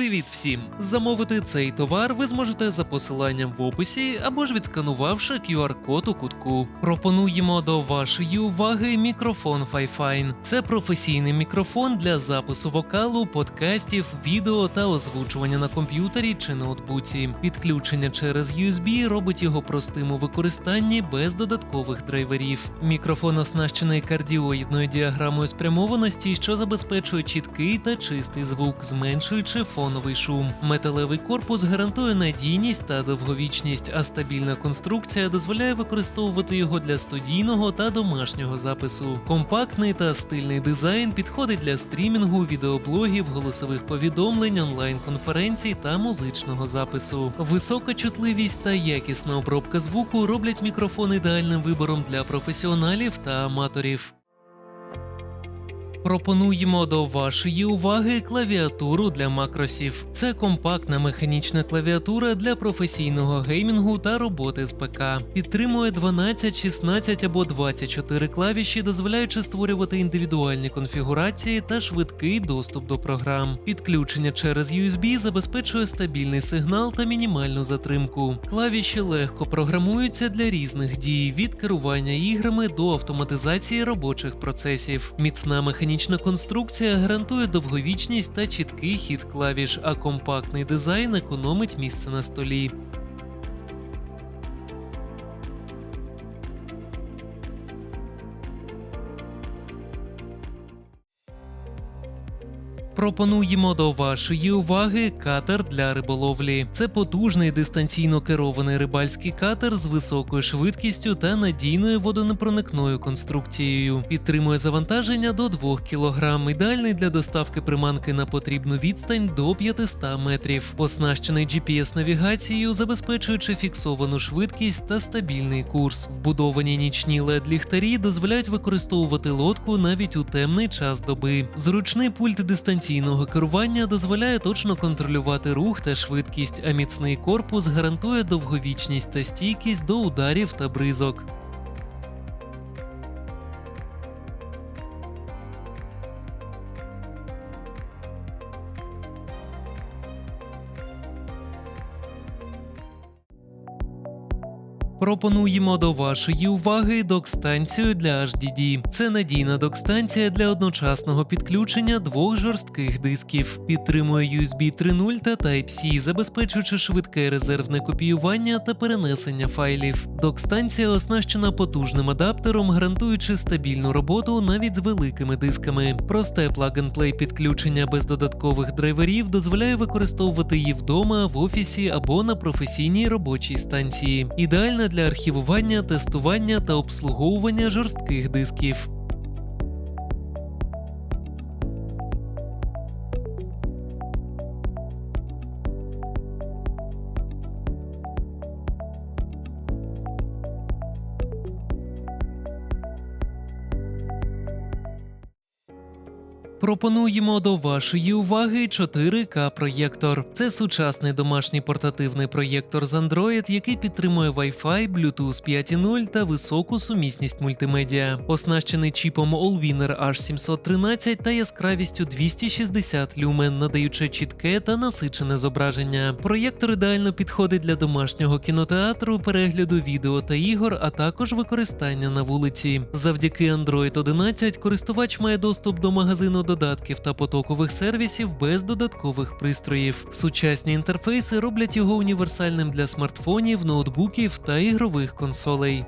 Привіт всім! Замовити цей товар ви зможете за посиланням в описі або ж відсканувавши QR-код у кутку. Пропонуємо до вашої уваги мікрофон Fifine. Це професійний мікрофон для запису вокалу, подкастів, відео та озвучування на комп'ютері чи ноутбуці. Підключення через USB робить його простим у використанні без додаткових драйверів. Мікрофон оснащений кардіоїдною діаграмою спрямованості, що забезпечує чіткий та чистий звук, зменшуючи фоновий шум. Металевий корпус гарантує надійність та довговічність, а стабільна конструкція дозволяє використовувати його для студійного та домашнього запису. Компактний та стильний дизайн підходить для стрімінгу, відеоблогів, голосових повідомлень, онлайн-конференцій та музичного запису. Висока чутливість та якісна обробка звуку роблять мікрофон ідеальним вибором для професіоналів та аматорів. Пропонуємо до вашої уваги клавіатуру для макросів. Це компактна механічна клавіатура для професійного геймінгу та роботи з ПК. Підтримує 12, 16 або 24 клавіші, дозволяючи створювати індивідуальні конфігурації та швидкий доступ до програм. Підключення через USB забезпечує стабільний сигнал та мінімальну затримку. Клавіші легко програмуються для різних дій від керування іграми до автоматизації робочих процесів. Міцна механічна конструкція гарантує довговічність та чіткий хід клавіш, а компактний дизайн економить місце на столі. Пропонуємо до вашої уваги катер для риболовлі. Це потужний дистанційно керований рибальський катер з високою швидкістю та надійною водонепроникною конструкцією. Підтримує завантаження до 2 кг, ідеальний для доставки приманки на потрібну відстань до 500 метрів. Оснащений GPS-навігацією, забезпечуючи фіксовану швидкість та стабільний курс. Вбудовані нічні led ліхтарі дозволяють використовувати лодку навіть у темний час доби. Зручний пульт дистанційного керування дозволяє точно контролювати рух та швидкість, а міцний корпус гарантує довговічність та стійкість до ударів та бризок. Пропонуємо до вашої уваги док-станцію для HDD. Це надійна док-станція для одночасного підключення двох жорстких дисків. Підтримує USB 3.0 та Type-C, забезпечуючи швидке резервне копіювання та перенесення файлів. Док-станція оснащена потужним адаптером, гарантуючи стабільну роботу навіть з великими дисками. Просте plug-and-play підключення без додаткових драйверів дозволяє використовувати її вдома, в офісі або на професійній робочій станції. Ідеальна для архівування, тестування та обслуговування жорстких дисків. Пропонуємо до вашої уваги 4К проєктор. Це сучасний домашній портативний проєктор з Android, який підтримує Wi-Fi, Bluetooth 5.0 та високу сумісність мультимедіа. Оснащений чіпом Allwinner H713 та яскравістю 260 люмен, надаючи чітке та насичене зображення. Проєктор ідеально підходить для домашнього кінотеатру, перегляду відео та ігор, а також використання на вулиці. Завдяки Android 11 користувач має доступ до магазину додатків та потокових сервісів без додаткових пристроїв. Сучасні інтерфейси роблять його універсальним для смартфонів, ноутбуків та ігрових консолей.